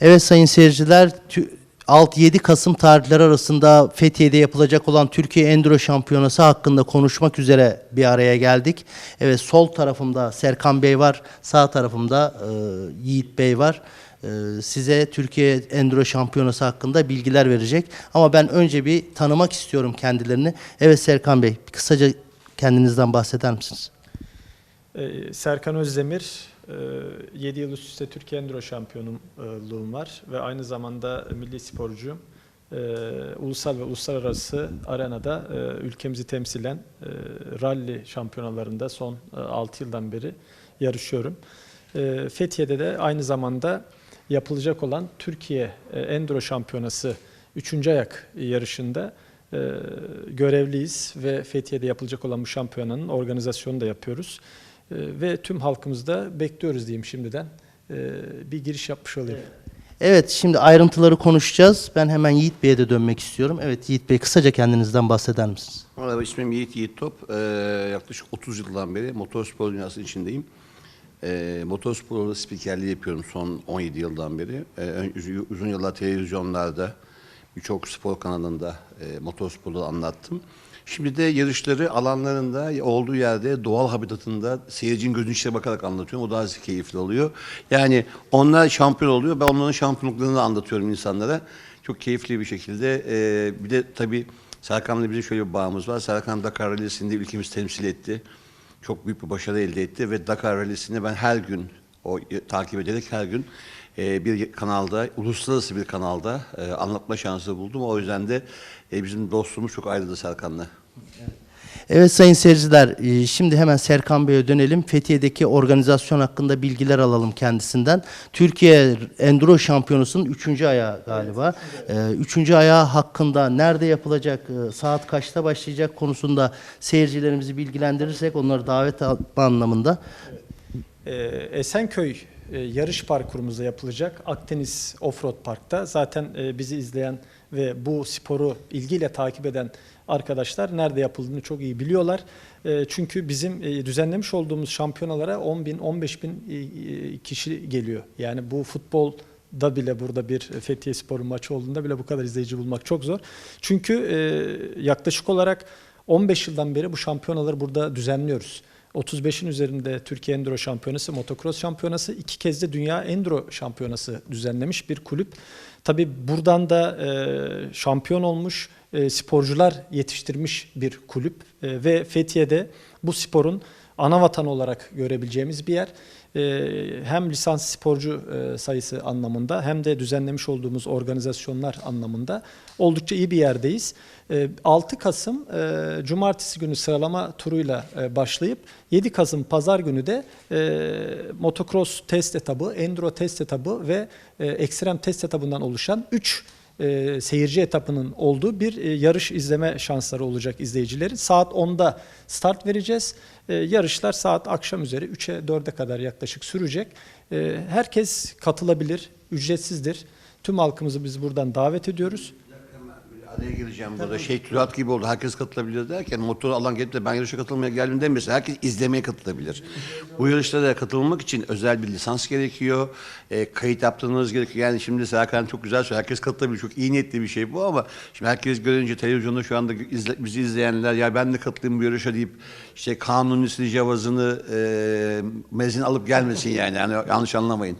Evet sayın seyirciler, tü- 6-7 Kasım tarihleri arasında Fethiye'de yapılacak olan Türkiye Enduro Şampiyonası hakkında konuşmak üzere bir araya geldik. Evet sol tarafımda Serkan Bey var, sağ tarafımda e, Yiğit Bey var. E, size Türkiye Enduro Şampiyonası hakkında bilgiler verecek. Ama ben önce bir tanımak istiyorum kendilerini. Evet Serkan Bey, kısaca kendinizden bahseder misiniz? Ee, Serkan Özdemir, 7 yıl üst üste Türkiye Enduro şampiyonluğum var ve aynı zamanda milli sporcuyum. Ee, Ulusal ve uluslararası arenada e, ülkemizi temsilen rally şampiyonalarında son 6 yıldan beri yarışıyorum. Ee, Fethiye'de de aynı zamanda yapılacak olan Türkiye Enduro Şampiyonası 3. ayak yarışında görevliyiz ve Fethiye'de yapılacak olan bu şampiyonanın organizasyonunu da yapıyoruz. E, ve tüm halkımızda bekliyoruz diyeyim şimdiden. E, bir giriş yapmış olayım. Evet, şimdi ayrıntıları konuşacağız. Ben hemen Yiğit Bey'e de dönmek istiyorum. Evet Yiğit Bey, kısaca kendinizden bahseder misiniz? Merhaba ismim Yiğit Yiğit Top. Ee, yaklaşık 30 yıldan beri motorspor dünyasının içindeyim. Ee, motorsporda spikerliği yapıyorum son 17 yıldan beri. Ee, uzun- yıllar televizyonlarda, birçok spor kanalında e, motorsporları anlattım. Şimdi de yarışları alanlarında olduğu yerde doğal habitatında seyircinin gözünün içine bakarak anlatıyorum. O daha keyifli oluyor. Yani onlar şampiyon oluyor. Ben onların şampiyonluklarını anlatıyorum insanlara. Çok keyifli bir şekilde. Ee, bir de tabii Serkan'la bizim şöyle bir bağımız var. Serkan Dakar Rally'sinde ülkemizi temsil etti. Çok büyük bir başarı elde etti ve Dakar Rally'sini ben her gün o takip ederek her gün e, bir kanalda, uluslararası bir kanalda e, anlatma şansı buldum. O yüzden de e, bizim dostluğumuz çok ayrıdı Serkan'la. Evet sayın seyirciler, e, şimdi hemen Serkan Bey'e dönelim. Fethiye'deki organizasyon hakkında bilgiler alalım kendisinden. Türkiye Enduro Şampiyonası'nın 3. ayağı galiba. 3. ayağı hakkında nerede yapılacak, e, saat kaçta başlayacak konusunda seyircilerimizi bilgilendirirsek onları davet anlamında. Esenköy e, yarış parkurumuzda yapılacak Akdeniz Offroad Park'ta zaten e, bizi izleyen ve bu sporu ilgiyle takip eden arkadaşlar nerede yapıldığını çok iyi biliyorlar. E, Çünkü bizim düzenlemiş olduğumuz şampiyonalara 10 bin, 15 bin kişi geliyor. Yani bu futbol da bile burada bir Fethiye Spor'un maçı olduğunda bile bu kadar izleyici bulmak çok zor. Çünkü yaklaşık olarak 15 yıldan beri bu şampiyonaları burada düzenliyoruz. 35'in üzerinde Türkiye Enduro Şampiyonası, Motocross Şampiyonası, iki kez de Dünya Enduro Şampiyonası düzenlemiş bir kulüp. Tabi buradan da e, şampiyon olmuş e, sporcular yetiştirmiş bir kulüp E, ve Fethiye'de bu sporun ana vatanı olarak görebileceğimiz bir yer. E, hem lisans sporcu e, sayısı anlamında hem de düzenlemiş olduğumuz organizasyonlar anlamında oldukça iyi bir yerdeyiz. E, 6 Kasım e, Cumartesi günü sıralama turuyla e, başlayıp 7 Kasım Pazar günü de motocross test etabı, enduro test etabı ve ekstrem test etabından oluşan 3 e, seyirci etapının olduğu bir e, yarış izleme şansları olacak izleyicilerin. Saat 10'da start vereceğiz. E, yarışlar saat akşam üzeri 3'e 4'e kadar yaklaşık sürecek. E, herkes katılabilir, ücretsizdir. Tüm halkımızı biz buradan davet ediyoruz. Araya gireceğim burada. Şey tülat gibi oldu. Herkes katılabilir derken motor alan gelip de ben yarışa katılmaya geldim demesin. Herkes izlemeye katılabilir. Bu yarışlara katılmak için özel bir lisans gerekiyor. E, kayıt yaptırmanız gerekiyor. Yani şimdi Serkan çok güzel söylüyor. Herkes katılabilir. Çok iyi niyetli bir şey bu ama şimdi herkes görünce televizyonda şu anda izle, bizi izleyenler ya ben de katılayım bu yarışa deyip işte kanunisi cevazını e, mezin alıp gelmesin yani. yani yanlış anlamayın.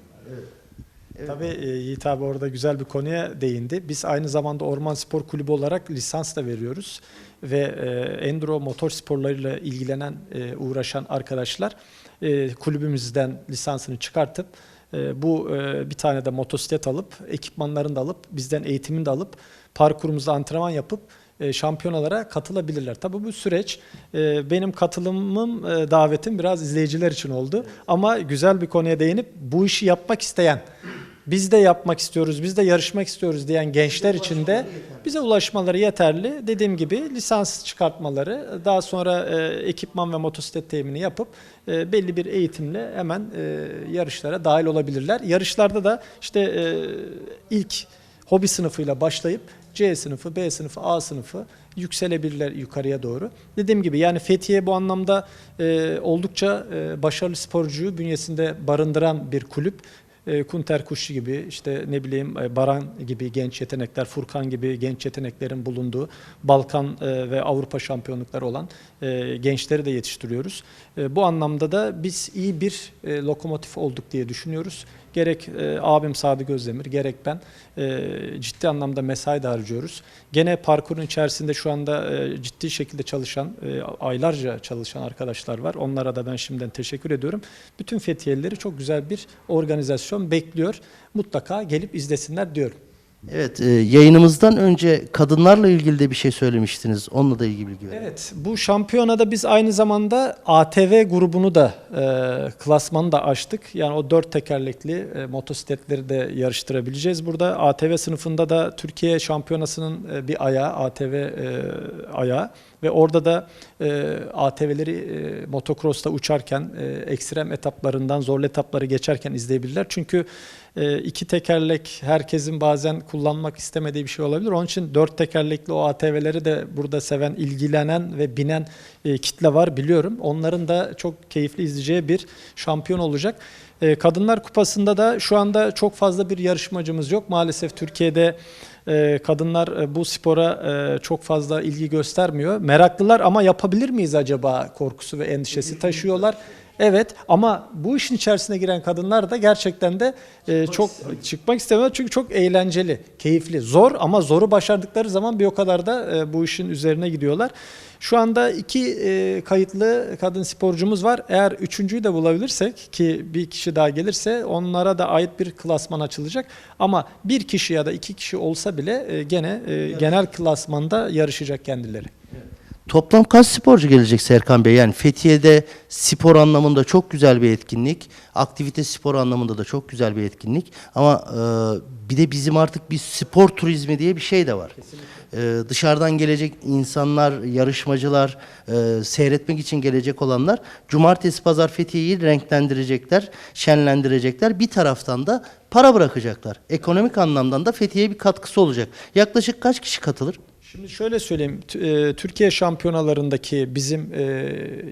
Tabii e, Yiğit abi orada güzel bir konuya değindi. Biz aynı zamanda Orman Spor Kulübü olarak lisans da veriyoruz. Ve e, enduro motor sporlarıyla ilgilenen, e, uğraşan arkadaşlar kulübümüzden lisansını çıkartıp bu bir tane de motosiklet alıp, ekipmanlarını da alıp, bizden eğitimini de alıp, parkurumuzda antrenman yapıp şampiyonalara katılabilirler. Tabii bu süreç benim katılımım, davetim biraz izleyiciler için oldu. Ama güzel bir konuya değinip bu işi yapmak isteyen, biz de yapmak istiyoruz, biz de yarışmak istiyoruz diyen gençler için de bize ulaşmaları yeterli. Dediğim gibi lisans çıkartmaları, daha sonra e, ekipman ve motosiklet temini yapıp e, belli bir eğitimle hemen e, yarışlara dahil olabilirler. Yarışlarda da işte e, ilk hobi sınıfıyla başlayıp C sınıfı, B sınıfı, A sınıfı yükselebilirler yukarıya doğru. Dediğim gibi yani Fethiye bu anlamda e, oldukça e, başarılı sporcuyu bünyesinde barındıran bir kulüp. E, Kunter Kuşçu gibi işte ne bileyim e, Baran gibi genç yetenekler, Furkan gibi genç yeteneklerin bulunduğu Balkan e, ve Avrupa şampiyonlukları olan gençleri de yetiştiriyoruz. Bu anlamda da biz iyi bir lokomotif olduk diye düşünüyoruz. Gerek e, abim Sadık Özdemir, gerek ben e, ciddi anlamda mesai de harcıyoruz. Gene parkurun içerisinde şu anda e, ciddi şekilde çalışan, e, aylarca çalışan arkadaşlar var. Onlara da ben şimdiden teşekkür ediyorum. Bütün Fethiyelileri çok güzel bir organizasyon bekliyor. Mutlaka gelip izlesinler diyorum. Evet, e, yayınımızdan önce kadınlarla ilgili de bir şey söylemiştiniz. Onunla da ilgili bilgi verin. Evet, bu şampiyonada biz aynı zamanda ATV grubunu da e, klasmanı da açtık. Yani o dört tekerlekli e, motosikletleri de yarıştırabileceğiz burada. ATV sınıfında da Türkiye şampiyonasının e, bir ayağı, ATV e, ayağı ve orada da e, ATV'leri e, motocross'ta uçarken e, ekstrem etaplarından zorlu etapları geçerken izleyebilirler. Çünkü e, iki tekerlek herkesin bazen kullanmak istemediği bir şey olabilir. Onun için dört tekerlekli o ATV'leri de burada seven, ilgilenen ve binen e, kitle var biliyorum. Onların da çok keyifli izleyeceği bir şampiyon olacak. E, Kadınlar Kupası'nda da şu anda çok fazla bir yarışmacımız yok. Maalesef Türkiye'de e, kadınlar e, bu spora e, çok fazla ilgi göstermiyor. Meraklılar ama yapabilir miyiz acaba korkusu ve endişesi taşıyorlar. Evet ama bu işin içerisine giren kadınlar da gerçekten de e, çok çıkmak istemiyor çünkü çok eğlenceli, keyifli, zor ama zoru başardıkları zaman bir o kadar da e, bu işin üzerine gidiyorlar. Şu anda iki e, kayıtlı kadın sporcumuz var. Eğer üçüncüyü de bulabilirsek ki bir kişi daha gelirse onlara da ait bir klasman açılacak. Ama bir kişi ya da iki kişi olsa bile e, gene e, genel klasmanda yarışacak kendileri. Toplam kaç sporcu gelecek Serkan Bey? Yani Fethiye'de spor anlamında çok güzel bir etkinlik. Aktivite spor anlamında da çok güzel bir etkinlik. Ama e, bir de bizim artık bir spor turizmi diye bir şey de var. E, dışarıdan gelecek insanlar, yarışmacılar, e, seyretmek için gelecek olanlar cumartesi pazar Fethiye'yi renklendirecekler, şenlendirecekler. Bir taraftan da para bırakacaklar. Ekonomik anlamdan da Fethiye'ye bir katkısı olacak. Yaklaşık kaç kişi katılır? Şimdi şöyle söyleyeyim, e, Türkiye şampiyonalarındaki bizim e,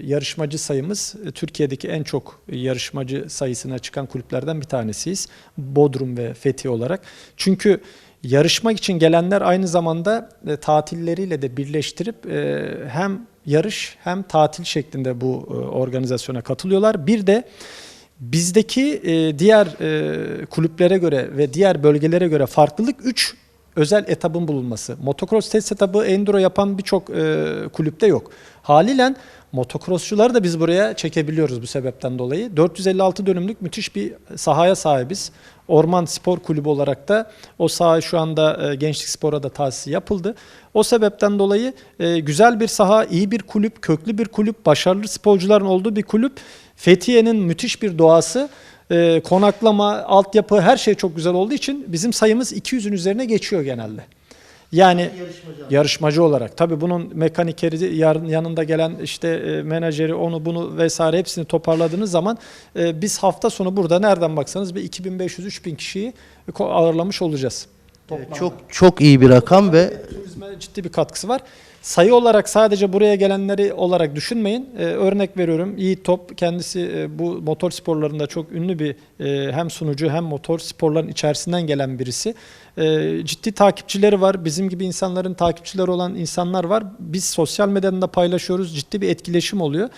yarışmacı sayımız e, Türkiye'deki en çok yarışmacı sayısına çıkan kulüplerden bir tanesiyiz. Bodrum ve Fethiye olarak. Çünkü yarışmak için gelenler aynı zamanda tatilleriyle de birleştirip hem yarış hem tatil şeklinde bu organizasyona katılıyorlar. Bir de bizdeki diğer kulüplere göre ve diğer bölgelere göre farklılık 3 özel etabın bulunması. Motocross test etabı enduro yapan birçok e, kulüpte yok. Haliyle motocrossçuları da biz buraya çekebiliyoruz bu sebepten dolayı. 456 dönümlük müthiş bir sahaya sahibiz. Orman Spor Kulübü olarak da o saha şu anda e, Gençlik Spor'a da tahsisi yapıldı. O sebepten dolayı e, güzel bir saha, iyi bir kulüp, köklü bir kulüp, başarılı sporcuların olduğu bir kulüp. Fethiye'nin müthiş bir doğası, e, konaklama, altyapı her şey çok güzel olduğu için bizim sayımız 200'ün üzerine geçiyor genelde. Yani yarışmacı olarak. Tabii bunun mekanikeri yanında gelen işte e, menajeri onu bunu vesaire hepsini toparladığınız zaman e, biz hafta sonu burada nereden baksanız bir 2500-3000 kişiyi ağırlamış olacağız. Evet, çok çok iyi bir rakam ve Turizme ciddi bir katkısı var. Sayı olarak sadece buraya gelenleri olarak düşünmeyin. Ee, örnek veriyorum Yiğit Top kendisi e, bu motor sporlarında çok ünlü bir e, hem sunucu hem motor sporların içerisinden gelen birisi. E, ciddi takipçileri var. Bizim gibi insanların takipçileri olan insanlar var. Biz sosyal medyadan da paylaşıyoruz. Ciddi bir etkileşim oluyor.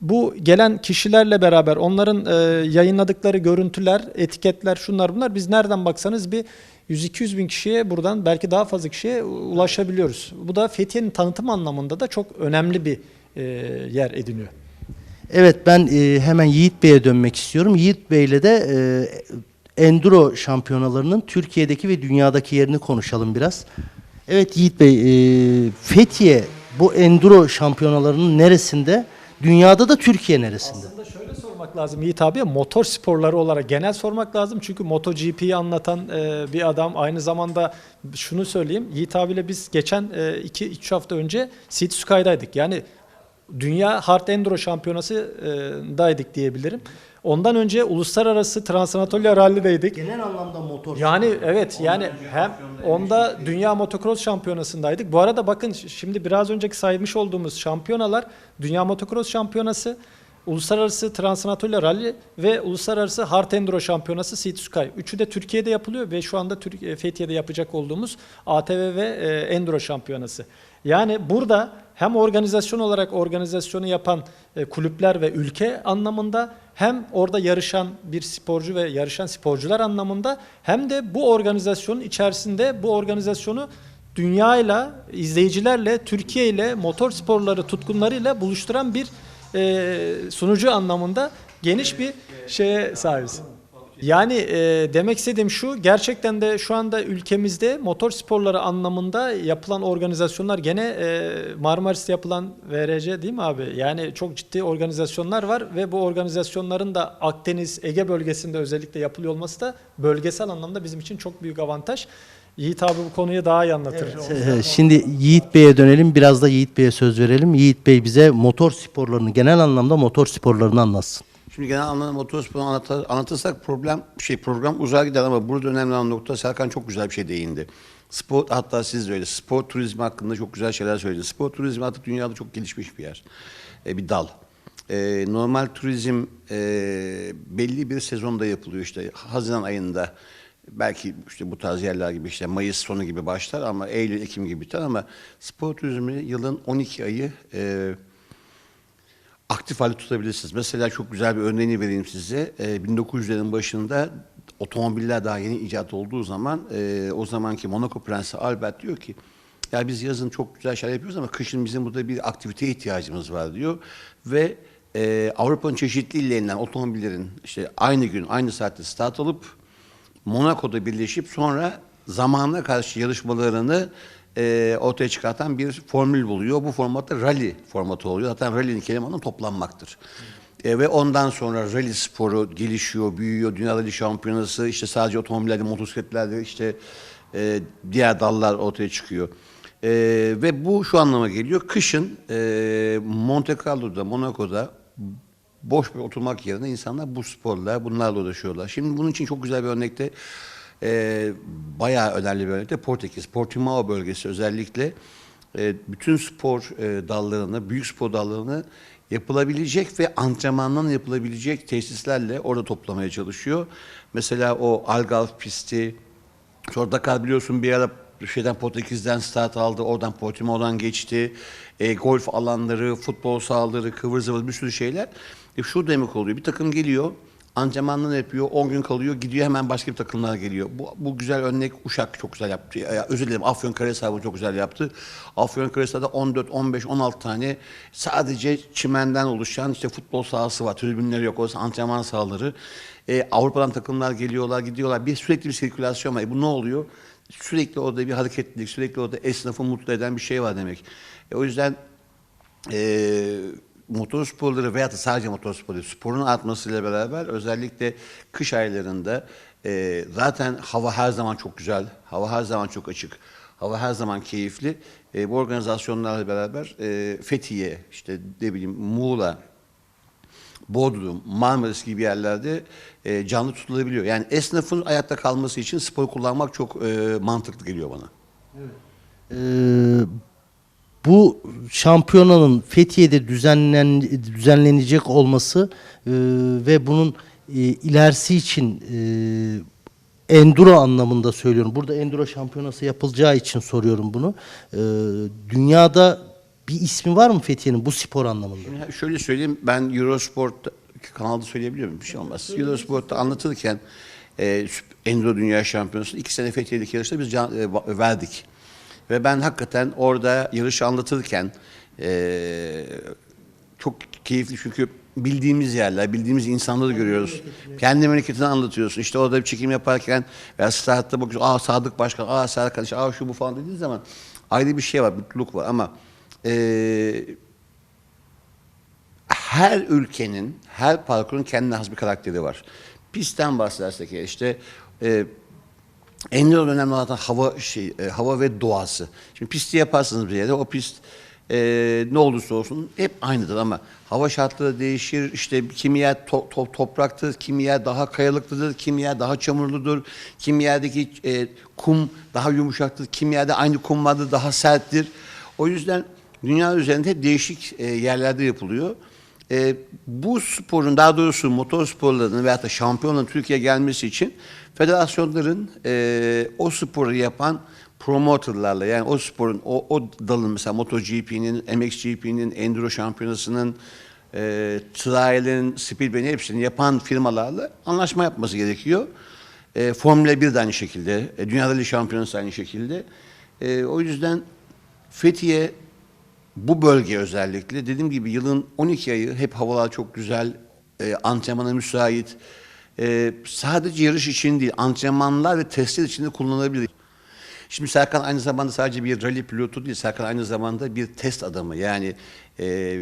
Bu gelen kişilerle beraber onların e, yayınladıkları görüntüler, etiketler, şunlar bunlar biz nereden baksanız bir 100-200 bin kişiye buradan belki daha fazla kişiye ulaşabiliyoruz. Bu da Fethiye'nin tanıtım anlamında da çok önemli bir e, yer ediniyor. Evet ben e, hemen Yiğit Bey'e dönmek istiyorum. Yiğit Bey'le de e, enduro şampiyonalarının Türkiye'deki ve dünyadaki yerini konuşalım biraz. Evet Yiğit Bey, e, Fethiye bu enduro şampiyonalarının neresinde? Dünyada da Türkiye neresinde? Lazım Yiğit abi, motor sporları olarak genel sormak lazım. Çünkü MotoGP'yi anlatan e, bir adam. Aynı zamanda şunu söyleyeyim, Yiğit abiyle biz geçen 2-3 hafta önce City Sky'daydık. Yani Dünya Hard Enduro Şampiyonası'daydık diyebilirim. Ondan önce uluslararası Transanatolia Rally'deydik. Genel anlamda motor. Yani evet yani hem onda Dünya Motocross Şampiyonası'ndaydık. Bu arada bakın şimdi biraz önceki saymış olduğumuz şampiyonalar Dünya Motocross Şampiyonası, Uluslararası Transanatolya Rally ve Uluslararası Hard Enduro Şampiyonası Sea. Üçü de Türkiye'de yapılıyor ve şu anda Türkiye, Fethiye'de yapacak olduğumuz ATV ve e, Enduro Şampiyonası. Yani burada hem organizasyon olarak organizasyonu yapan e, kulüpler ve ülke anlamında hem orada yarışan bir sporcu ve yarışan sporcular anlamında hem de bu organizasyonun içerisinde bu organizasyonu dünyayla, izleyicilerle, Türkiye ile motor sporları tutkunlarıyla buluşturan bir e, sunucu anlamında geniş bir şeye sahibiz. Yani e, demek istediğim şu, gerçekten de şu anda ülkemizde motor sporları anlamında yapılan organizasyonlar gene e, Marmaris'te yapılan VRC değil mi abi? Yani çok ciddi organizasyonlar var ve bu organizasyonların da Akdeniz, Ege bölgesinde özellikle yapılıyor olması da bölgesel anlamda bizim için çok büyük avantaj. Yiğit abi bu konuyu daha iyi anlatır. Ee, Şimdi Yiğit Bey'e dönelim. Biraz da Yiğit Bey'e söz verelim. Yiğit Bey bize motor sporlarını, genel anlamda motor sporlarını anlatsın. Şimdi genel anlamda motorsporu anlatır, anlatırsak problem şey program uzar gider ama burada önemli olan nokta Serkan çok güzel bir şey değindi. Spor hatta siz de öyle spor turizmi hakkında çok güzel şeyler söylediniz. Spor turizmi artık dünyada çok gelişmiş bir yer. E, bir dal. E, normal turizm e, belli bir sezonda yapılıyor işte Haziran ayında belki işte bu tarz yerler gibi işte Mayıs sonu gibi başlar ama Eylül Ekim gibi biter ama spor turizmi yılın 12 ayı e, aktif halde tutabilirsiniz. Mesela çok güzel bir örneğini vereyim size. Ee, 1900'lerin başında otomobiller daha yeni icat olduğu zaman e, o zamanki Monaco Prensi Albert diyor ki ya biz yazın çok güzel şeyler yapıyoruz ama kışın bizim burada bir aktiviteye ihtiyacımız var diyor ve e, Avrupa'nın çeşitli illerinden otomobillerin işte aynı gün aynı saatte start alıp Monaco'da birleşip sonra zamanla karşı yarışmalarını e, ortaya çıkartan bir formül buluyor. Bu formatta rally formatı oluyor. Zaten rally'nin kelimanın toplanmaktır. E, ve ondan sonra rally sporu gelişiyor, büyüyor. Dünya Rally Şampiyonası işte sadece otomobillerde, motosikletlerde işte e, diğer dallar ortaya çıkıyor. E, ve bu şu anlama geliyor. Kışın e, Monte Carlo'da, Monaco'da boş bir oturmak yerine insanlar bu sporla, bunlarla uğraşıyorlar. Şimdi bunun için çok güzel bir örnekte e, bayağı önemli bir örnekte Portekiz, Portimao bölgesi özellikle e, bütün spor e, dallarını, büyük spor dallarını yapılabilecek ve antrenmandan yapılabilecek tesislerle orada toplamaya çalışıyor. Mesela o Algarve pisti, Sonra Dakar biliyorsun bir ara şeyden Portekiz'den start aldı. Oradan Portimao'dan geçti. E, golf alanları, futbol sahaları, kıvır zıvır bir sürü şeyler. E, şu demek oluyor. Bir takım geliyor. Antrenmanını yapıyor. 10 gün kalıyor. Gidiyor hemen başka bir takımlar geliyor. Bu, bu güzel örnek Uşak çok güzel yaptı. Ya, özür dilerim Afyonkarahisar bunu çok güzel yaptı. Afyonkarahisar'da 14, 15, 16 tane sadece çimenden oluşan işte futbol sahası var. Tribünleri yok. Orası antrenman sahaları. E, Avrupa'dan takımlar geliyorlar, gidiyorlar. Bir sürekli bir sirkülasyon var. E, bu ne oluyor? Sürekli orada bir hareketlilik, sürekli orada esnafı mutlu eden bir şey var demek. E, o yüzden e, motor sporları veya da sadece motor sporları sporun artmasıyla beraber özellikle kış aylarında e, zaten hava her zaman çok güzel, hava her zaman çok açık, hava her zaman keyifli. E, bu organizasyonlarla beraber e, Fethiye, işte ne bileyim Muğla, Bodrum, Marmaris gibi yerlerde e, canlı tutulabiliyor. Yani esnafın ayakta kalması için spor kullanmak çok e, mantıklı geliyor bana. Ee, bu şampiyonanın Fethiye'de düzenlen, düzenlenecek olması e, ve bunun e, ilerisi için e, enduro anlamında söylüyorum. Burada enduro şampiyonası yapılacağı için soruyorum bunu. E, dünyada bir ismi var mı Fethiye'nin bu spor anlamında? Şimdi şöyle söyleyeyim, ben Eurosport kanalda söyleyebiliyor muyum? Bir şey olmaz. Eurosport'ta anlatırken e, Enduro Dünya Şampiyonası'nı iki sene Fethiye'deki yarışta biz can, e, verdik. Ve ben hakikaten orada yarışı anlatırken e, çok keyifli çünkü bildiğimiz yerler, bildiğimiz insanları görüyoruz. Kendi memleketini anlatıyorsun. İşte orada bir çekim yaparken veya startta bakıyorsun. Aa Sadık Başkan, aa Serkan, işte, aa şu bu falan dediğin zaman ayrı bir şey var, mutluluk var ama e, her ülkenin, her parkurun kendine has bir karakteri var. Pistten bahsedersek işte e, en önemli olan hava şey, e, hava ve doğası. Şimdi pisti yaparsınız bir yerde, o pist e, ne olursa olsun hep aynıdır ama hava şartları değişir. İşte kimi yer to- to- topraktır, kimi yer daha kayalıklıdır, kimi yer daha çamurludur, kimi yerdeki e, kum daha yumuşaktır, kimi yerde aynı kum vardır, daha serttir. O yüzden dünya üzerinde değişik e, yerlerde yapılıyor. E, bu sporun daha doğrusu motor sporlarının veyahut da şampiyonların Türkiye'ye gelmesi için federasyonların e, o sporu yapan promoterlarla yani o sporun o, o dalın mesela MotoGP'nin, MXGP'nin, Enduro Şampiyonası'nın e, trial'in, speedway'in hepsini yapan firmalarla anlaşma yapması gerekiyor. E, Formula 1 de aynı şekilde, e, Dünya Rally Şampiyonası aynı şekilde. E, o yüzden Fethiye bu bölge özellikle dediğim gibi yılın 12 ayı hep havalar çok güzel, e, antrenmana müsait. E, sadece yarış için değil, antrenmanlar ve testler için de kullanılabilir. Şimdi Serkan aynı zamanda sadece bir rally pilotu değil, Serkan aynı zamanda bir test adamı. Yani e,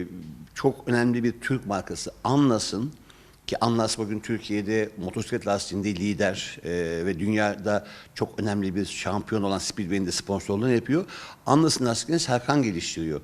çok önemli bir Türk markası Anlas'ın ki Anlas bugün Türkiye'de motosiklet lastiğinde lider e, ve dünyada çok önemli bir şampiyon olan Speedway'in de sponsorluğunu yapıyor. Anlas'ın lastiklerini Serkan geliştiriyor.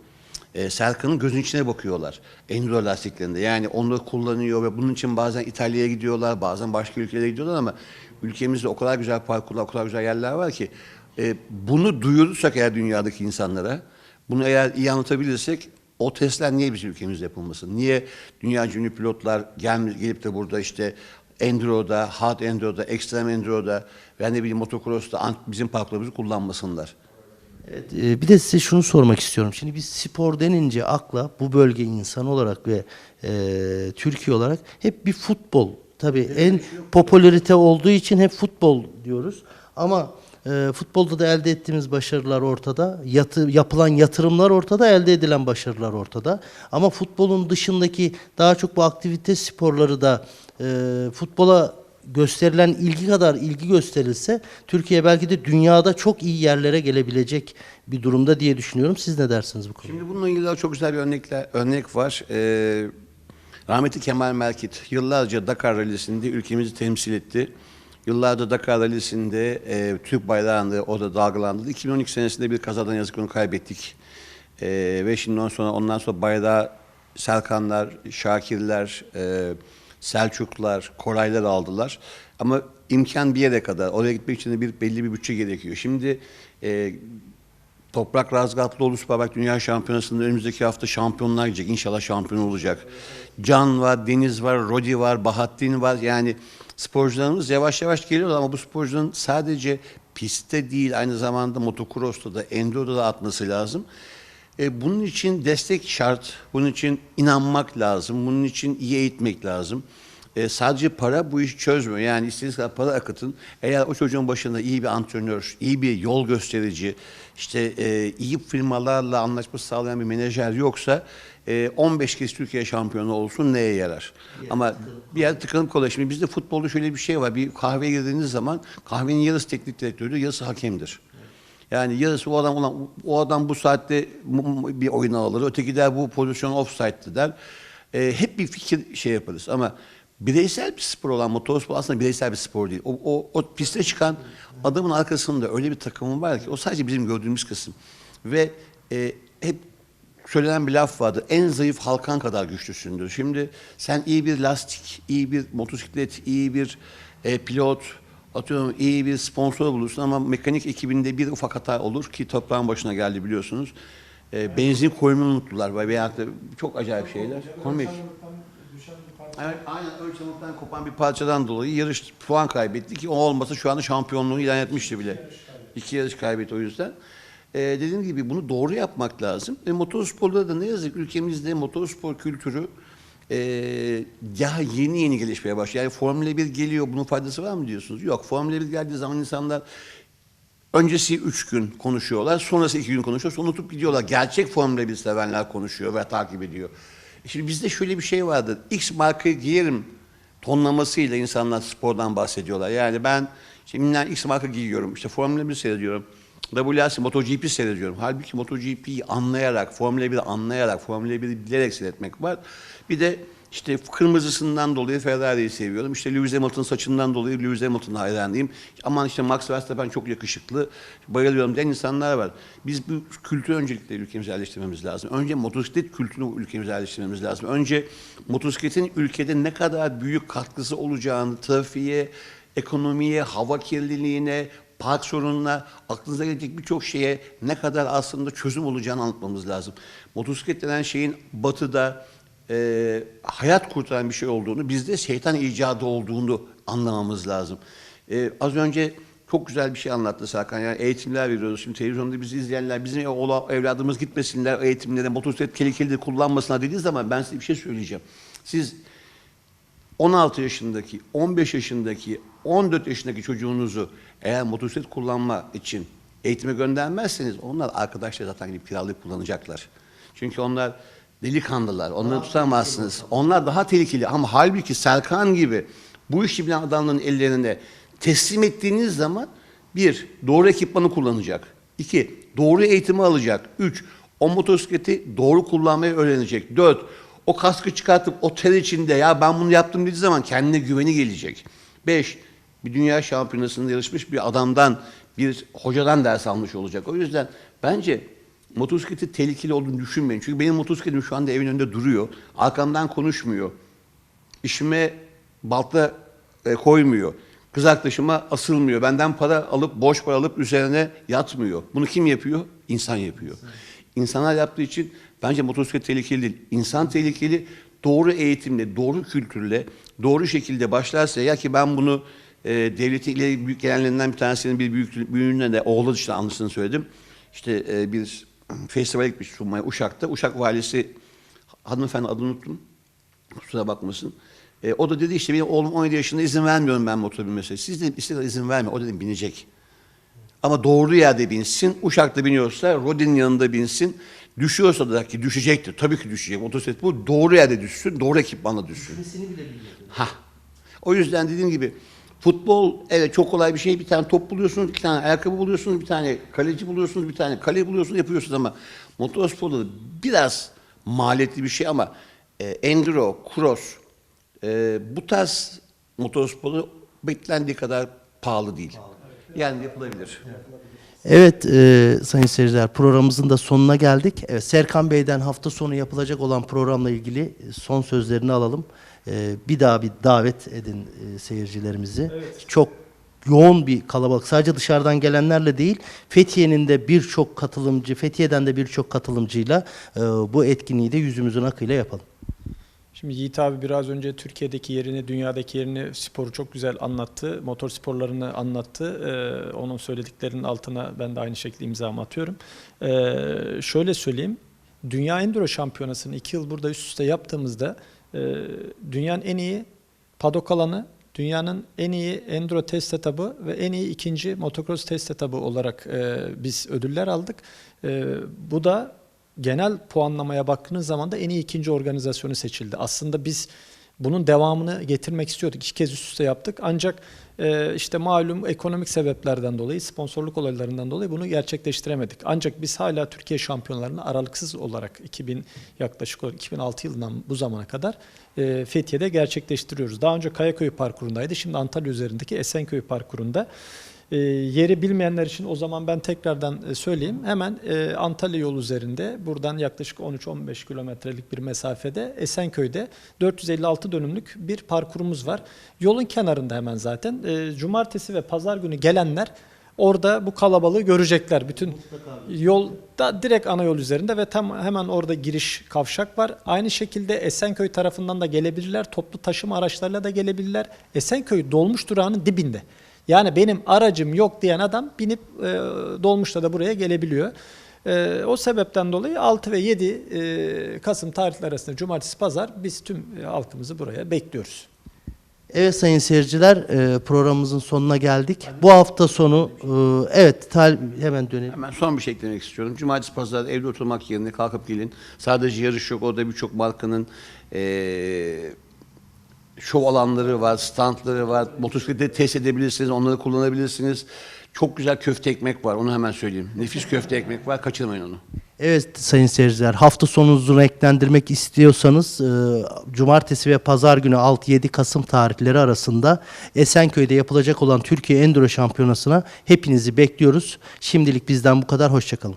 E, Serkan'ın gözün içine bakıyorlar. Enduro lastiklerinde. Yani onları kullanıyor ve bunun için bazen İtalya'ya gidiyorlar, bazen başka ülkelere gidiyorlar ama ülkemizde o kadar güzel parkurlar, o kadar güzel yerler var ki e, bunu duyurursak eğer dünyadaki insanlara, bunu eğer iyi anlatabilirsek o testler niye bizim ülkemizde yapılmasın? Niye dünya ünlü pilotlar gel, gelip de burada işte Enduro'da, Hard Enduro'da, Extreme Enduro'da ve ne bileyim motocross'ta bizim parklarımızı kullanmasınlar? Evet, e, bir de size şunu sormak istiyorum. Şimdi biz spor denince akla bu bölge insanı olarak ve e, Türkiye olarak hep bir futbol. Tabii en popülarite olduğu için hep futbol diyoruz. Ama e, futbolda da elde ettiğimiz başarılar ortada. Yatı, yapılan yatırımlar ortada, elde edilen başarılar ortada. Ama futbolun dışındaki daha çok bu aktivite sporları da e, futbola gösterilen ilgi kadar ilgi gösterilse Türkiye belki de dünyada çok iyi yerlere gelebilecek bir durumda diye düşünüyorum. Siz ne dersiniz bu konuda? Şimdi bununla ilgili çok güzel bir örnekler, örnek var. Ee, rahmetli Kemal Melkit yıllarca Dakar Rally'sinde ülkemizi temsil etti. Yıllarca Dakar Rally'sinde e, Türk bayrağını orada dalgalandırdı. 2012 senesinde bir kazadan yazık onu kaybettik. Ee, ve şimdi ondan sonra, ondan sonra bayrağı Serkanlar, Şakirler, e, Selçuklular, Koraylar aldılar. Ama imkan bir yere kadar. Oraya gitmek için de bir belli bir bütçe gerekiyor. Şimdi e, Toprak Razgatlıoğlu Süperbike Dünya Şampiyonası'nda önümüzdeki hafta şampiyonlar gidecek. İnşallah şampiyon olacak. Can var, Deniz var, Rodi var, Bahattin var. Yani sporcularımız yavaş yavaş geliyorlar ama bu sporcunun sadece pistte değil aynı zamanda motocross'ta da, enduro'da da atması lazım. E, bunun için destek şart, bunun için inanmak lazım, bunun için iyi eğitmek lazım. E, sadece para bu işi çözmüyor. Yani istediğiniz kadar para akıtın. Eğer o çocuğun başında iyi bir antrenör, iyi bir yol gösterici, işte e, iyi firmalarla anlaşma sağlayan bir menajer yoksa e, 15 kez Türkiye şampiyonu olsun neye yarar? Ama bir yer tıkanıp kalıyor. Şimdi bizde futbolda şöyle bir şey var. Bir kahveye girdiğiniz zaman kahvenin yarısı teknik direktördür, yarısı hakemdir. Yani yarısı o adam ulan o adam bu saatte bir oyunu alır. Öteki der bu pozisyon offside'dı der. E, hep bir fikir şey yaparız ama bireysel bir spor olan motorspor aslında bireysel bir spor değil. O, o, o piste çıkan adamın arkasında öyle bir takımı var ki o sadece bizim gördüğümüz kısım. Ve e, hep söylenen bir laf vardı. En zayıf halkan kadar güçlüsündür. Şimdi sen iyi bir lastik, iyi bir motosiklet, iyi bir e, pilot, atıyorum iyi bir sponsor bulursun ama mekanik ekibinde bir ufak hata olur ki toprağın başına geldi biliyorsunuz. E, benzin koymayı unuttular ve veyahut da çok acayip şeyler. Komik. Evet, aynen ölçemekten kopan bir parçadan dolayı yarış puan kaybetti ki o olmasa şu anda şampiyonluğu ilan etmişti bile. İki yarış kaybetti o yüzden. Ee, dediğim gibi bunu doğru yapmak lazım. Ve motorsporda da ne yazık ülkemizde motorspor kültürü e, ya yeni yeni gelişmeye başlıyor. Yani Formula 1 geliyor bunun faydası var mı diyorsunuz? Yok Formula 1 geldiği zaman insanlar Öncesi üç gün konuşuyorlar, sonrası iki gün konuşuyor, sonra unutup gidiyorlar. Gerçek Formula 1 sevenler konuşuyor ve takip ediyor. Şimdi bizde şöyle bir şey vardır. X markayı giyerim tonlamasıyla insanlar spordan bahsediyorlar. Yani ben şimdi X marka giyiyorum, işte Formula 1 seyrediyorum. WRC, MotoGP seyrediyorum. Halbuki MotoGP'yi anlayarak, Formula 1'i anlayarak, Formula 1'i bilerek seyretmek var. Bir de işte kırmızısından dolayı Ferrari'yi seviyorum. İşte Lewis Hamilton saçından dolayı Lewis Hamilton'a hayranıyım. Aman işte Max Verstappen çok yakışıklı. Bayılıyorum diyen insanlar var. Biz bu kültürü öncelikle ülkemize yerleştirmemiz lazım. Önce motosiklet kültürünü ülkemize yerleştirmemiz lazım. Önce motosikletin ülkede ne kadar büyük katkısı olacağını trafiğe, ekonomiye, hava kirliliğine, park sorununa, aklınıza gelecek birçok şeye ne kadar aslında çözüm olacağını anlatmamız lazım. Motosiklet denen şeyin batıda, e, hayat kurtaran bir şey olduğunu, bizde şeytan icadı olduğunu anlamamız lazım. E, az önce çok güzel bir şey anlattı Serkan. Yani eğitimler veriyoruz. Şimdi televizyonda bizi izleyenler, bizim evladımız gitmesinler eğitimlere, motosiklet tehlikeli kullanmasınlar dediği zaman ben size bir şey söyleyeceğim. Siz 16 yaşındaki, 15 yaşındaki, 14 yaşındaki çocuğunuzu eğer motosiklet kullanma için eğitime göndermezseniz onlar arkadaşlar zaten gidip kiralayıp kullanacaklar. Çünkü onlar delikanlılar. Onları tutamazsınız. Onlar daha tehlikeli ama halbuki Serkan gibi bu işi bilen adamların ellerine teslim ettiğiniz zaman bir, doğru ekipmanı kullanacak. İki, doğru eğitimi alacak. Üç, o motosikleti doğru kullanmayı öğrenecek. Dört, o kaskı çıkartıp o ter içinde ya ben bunu yaptım dediği zaman kendine güveni gelecek. Beş, bir dünya şampiyonasında yarışmış bir adamdan, bir hocadan ders almış olacak. O yüzden bence motosikleti tehlikeli olduğunu düşünmeyin. Çünkü benim motosikletim şu anda evin önünde duruyor. Arkamdan konuşmuyor. İşime balta e, koymuyor. Kız arkadaşıma asılmıyor. Benden para alıp, boş para alıp üzerine yatmıyor. Bunu kim yapıyor? İnsan yapıyor. İnsanlar yaptığı için bence motosiklet tehlikeli değil. İnsan tehlikeli. Doğru eğitimle, doğru kültürle, doğru şekilde başlarsa ya ki ben bunu e, devletin ileri büyük gelenlerinden bir tanesinin bir büyük büyüğüne de oğlu işte anlısını söyledim. İşte e, bir festival gitmiş sunmaya Uşak'ta. Uşak valisi hanımefendi adını unuttum. Kusura bakmasın. E, o da dedi işte benim oğlum 17 yaşında izin vermiyorum ben motor binmesine. Siz de istediler izin verme. O dedim binecek. Ama doğru yerde binsin. Uşak'ta biniyorsa Rodin'in yanında binsin. Düşüyorsa da ki düşecektir. Tabii ki düşecek. Motosiklet bu. Doğru yerde düşsün. Doğru ekipmanla düşsün. Ha. O yüzden dediğim gibi futbol evet çok kolay bir şey. Bir tane top buluyorsunuz, iki tane ayakkabı buluyorsunuz, bir tane kaleci buluyorsunuz, bir tane kale buluyorsunuz, yapıyorsunuz ama motorsporda biraz maliyetli bir şey ama e, enduro, cross e, bu tarz motorsporu beklendiği kadar pahalı değil. Yani yapılabilir. Evet e, sayın seyirciler programımızın da sonuna geldik. Evet, Serkan Bey'den hafta sonu yapılacak olan programla ilgili son sözlerini alalım. E, bir daha bir davet edin e, seyircilerimizi. Çok yoğun bir kalabalık. Sadece dışarıdan gelenlerle değil, Fethiye'nin de birçok katılımcı, Fethiye'den de birçok katılımcıyla e, bu etkinliği de yüzümüzün akıyla yapalım. Şimdi Yiğit abi biraz önce Türkiye'deki yerini, dünyadaki yerini sporu çok güzel anlattı. Motor sporlarını anlattı. Ee, onun söylediklerinin altına ben de aynı şekilde imzamı atıyorum. Ee, şöyle söyleyeyim. Dünya Enduro Şampiyonası'nı iki yıl burada üst üste yaptığımızda e, dünyanın en iyi padok alanı, dünyanın en iyi enduro test etabı ve en iyi ikinci motocross test etabı olarak e, biz ödüller aldık. E, bu da genel puanlamaya baktığınız zaman da en iyi ikinci organizasyonu seçildi. Aslında biz bunun devamını getirmek istiyorduk. İki kez üst üste yaptık. Ancak e, işte malum ekonomik sebeplerden dolayı, sponsorluk olaylarından dolayı bunu gerçekleştiremedik. Ancak biz hala Türkiye şampiyonlarını aralıksız olarak 2000 yaklaşık olarak 2006 yılından bu zamana kadar e, Fethiye'de gerçekleştiriyoruz. Daha önce Kayaköy parkurundaydı. Şimdi Antalya üzerindeki Esenköy parkurunda. E, yeri bilmeyenler için o zaman ben tekrardan e, söyleyeyim. Hemen e, Antalya yolu üzerinde buradan yaklaşık 13-15 kilometrelik bir mesafede Esenköy'de 456 dönümlük bir parkurumuz var. Yolun kenarında hemen zaten. E, cumartesi ve pazar günü gelenler orada bu kalabalığı görecekler. Bütün yolda direkt ana yol üzerinde ve tam hemen orada giriş kavşak var. Aynı şekilde Esenköy tarafından da gelebilirler. Toplu taşıma araçlarıyla da gelebilirler. Esenköy dolmuş durağının dibinde. Yani benim aracım yok diyen adam binip e, dolmuşla da buraya gelebiliyor. E, o sebepten dolayı 6 ve 7 e, Kasım tarihleri arasında cumartesi pazar biz tüm e, halkımızı buraya bekliyoruz. Evet sayın seyirciler e, programımızın sonuna geldik. Bu hafta sonu e, evet tal- hemen dönelim. Hemen son bir şey eklemek istiyorum. Cumartesi pazar evde oturmak yerine kalkıp gelin. Sadece yarış yok. Orada birçok markanın eee şov alanları var, standları var. Motosikleti test edebilirsiniz, onları kullanabilirsiniz. Çok güzel köfte ekmek var, onu hemen söyleyeyim. Nefis köfte ekmek var, kaçırmayın onu. Evet sayın seyirciler hafta sonunuzu renklendirmek istiyorsanız e, cumartesi ve pazar günü 6-7 Kasım tarihleri arasında Esenköy'de yapılacak olan Türkiye Enduro Şampiyonası'na hepinizi bekliyoruz. Şimdilik bizden bu kadar hoşçakalın.